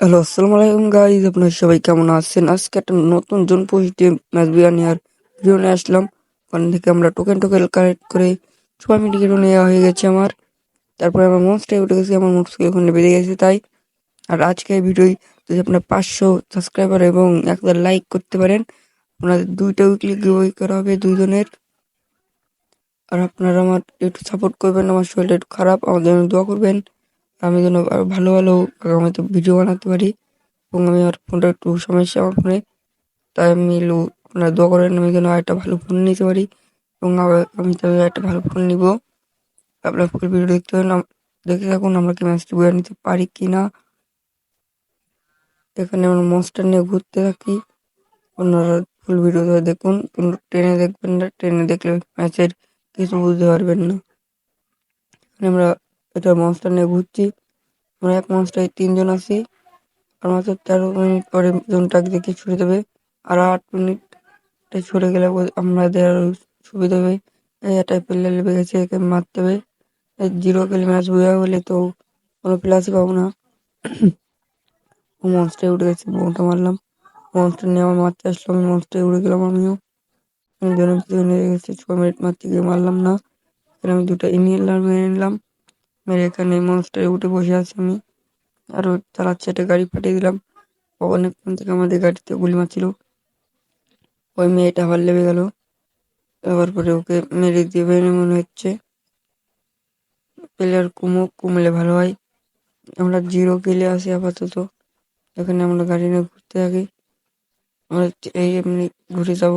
Hello আসসালামু আলাইকুম guys আপনার সবাই কেমন আছেন? আজকে একটা নতুন জোন দিয়ে ম্যাচ বিরিয়ানি আর ভিডিও নিয়ে আসলাম। ওখান থেকে আমরা টোকেন টোকেন কালেক্ট করে সবাই মিডিকেটও নেওয়া হয়ে গেছে আমার। তারপরে আমার মোস্টে উঠে গেছে, আমার মোস্টকে ওখানে বেড়ে গেছে তাই। আর আজকে এই ভিডিওই যদি আপনার পাঁচশো সাবস্ক্রাইবার এবং এক হাজার লাইক করতে পারেন, আপনাদের দুইটা উইকলি গিভওয়ে করা হবে দুইজনের। আর আপনারা আমার একটু সাপোর্ট করবেন, আমার শরীরটা একটু খারাপ আমাদের দোয়া করবেন। আমি যেন ভালো ভালো আগামীতে ভিডিও বানাতে পারি এবং আমি আর ফোনটা একটু সমস্যা আমার ফোনে তাই আমি আপনারা দোয়া করেন আমি যেন একটা ভালো ফোন নিতে পারি এবং আমি তাহলে একটা ভালো ফোন নিব। আপনার ফুল ভিডিও দেখতে হন দেখে থাকুন আমরা কি ম্যাচটি বয়ে নিতে পারি কি না এখানে আমরা মনস্টার নিয়ে ঘুরতে থাকি। আপনারা ফুল ভিডিও ধরে দেখুন ট্রেনে দেখবেন না ট্রেনে দেখলে ম্যাচের কিছু বুঝতে পারবেন না। আমরা এটা মনস্টার নিয়ে ঘুরছি। আমরা এক মনস্টারে তিনজন আছি। আর মাত্র তেরো মিনিট পরে জোনটাকে দেখে ছুড়ে দেবে। আর আট মিনিট ছুড়ে গেলে আমাদের আরও সুবিধা হবে একটা প্লেয়ার লেগে গেছে, একে মারতে হবে। জিরো খেলে ম্যাচ বোঝা হলে তো কোনো প্লাসই পাবো না। ও মনস্টারে উঠে গেছে, বোনটা মারলাম। মনস্টার নিয়ে আমার মারতে আসলো, আমি মনস্টারে উড়ে গেলাম আমিও। আমি জনের পিছনে গেছে ছ মিনিট মারতে গিয়ে মারলাম না। আমি দুটো ইনহেলার মেরে নিলাম। মেরে এখানে মনস্টারে উঠে বসে আছি আমি। আরও চালাচ্ছে একটা গাড়ি পাঠিয়ে দিলাম। অনেকক্ষণ থেকে আমাদের গাড়িতে গুলি মারছিল। ওই মেয়েটা আবার লেবে গেল। এবার পরে ওকে মেরে দিবে মনে হচ্ছে। প্লেয়ার কুমুক কুমলে ভালো হয়। আমরা জিরো কিলে আসি আপাতত। এখানে আমরা গাড়ি নিয়ে ঘুরতে থাকি। আমরা এই এমনি ঘুরে যাব।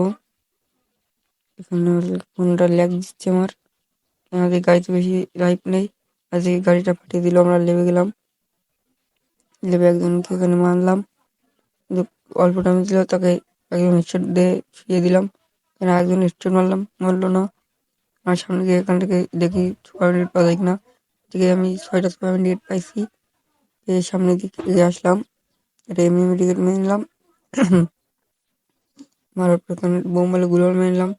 এখানে ফোনটা ল্যাগ দিচ্ছে আমার? আমাদের গাড়িতে বেশি লাইফ নেই। আজকে গাড়িটা পাঠিয়ে দিল, আমরা লেবে গেলাম। লেবে একজনকে এখানে কিন্তু অল্প টাইম ছিল তাকে একজন হেডশট দিয়ে শুয়ে দিলাম। এখানে একজন হেডশট মারলাম, মারলো না। আমার সামনে গিয়ে এখান থেকে দেখি ছয় মিনিট পাওয়া যায় কিনা থেকে আমি ছয়টা ছয় মিনিট পাইছি। পেয়ে সামনের দিকে আসলাম। এটা এমনি মেডিকেল মেনে নিলাম। মারার পর এখানে বোম বলে গুলো মেরে নিলাম।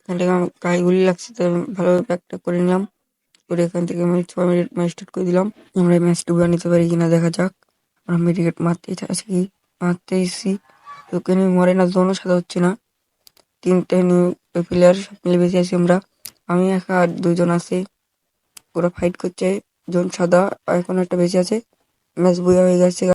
এখান থেকে আমার গায়ে গুলি লাগছে তাই আমি ভালোভাবে প্যাকটা করে নিলাম। করে এখান থেকে আমি ছয় মিনিট ম্যাচ স্টার্ট করে দিলাম। আমরা এই ম্যাচটা নিতে পারি কিনা দেখা যাক। আমরা মিডিকেট মারতেই আছি মারতে এসেছি। তো কেন মরে না, জোনও সাদা হচ্ছে না। তিনটে নিউ প্লেয়ার সব মিলে বেঁচে আছি আমরা। আমি একা আর দুজন আছে। ওরা ফাইট করছে, জন সাদা এখন একটা বেঁচে আছে। ম্যাচ বোঝা হয়ে গেছে।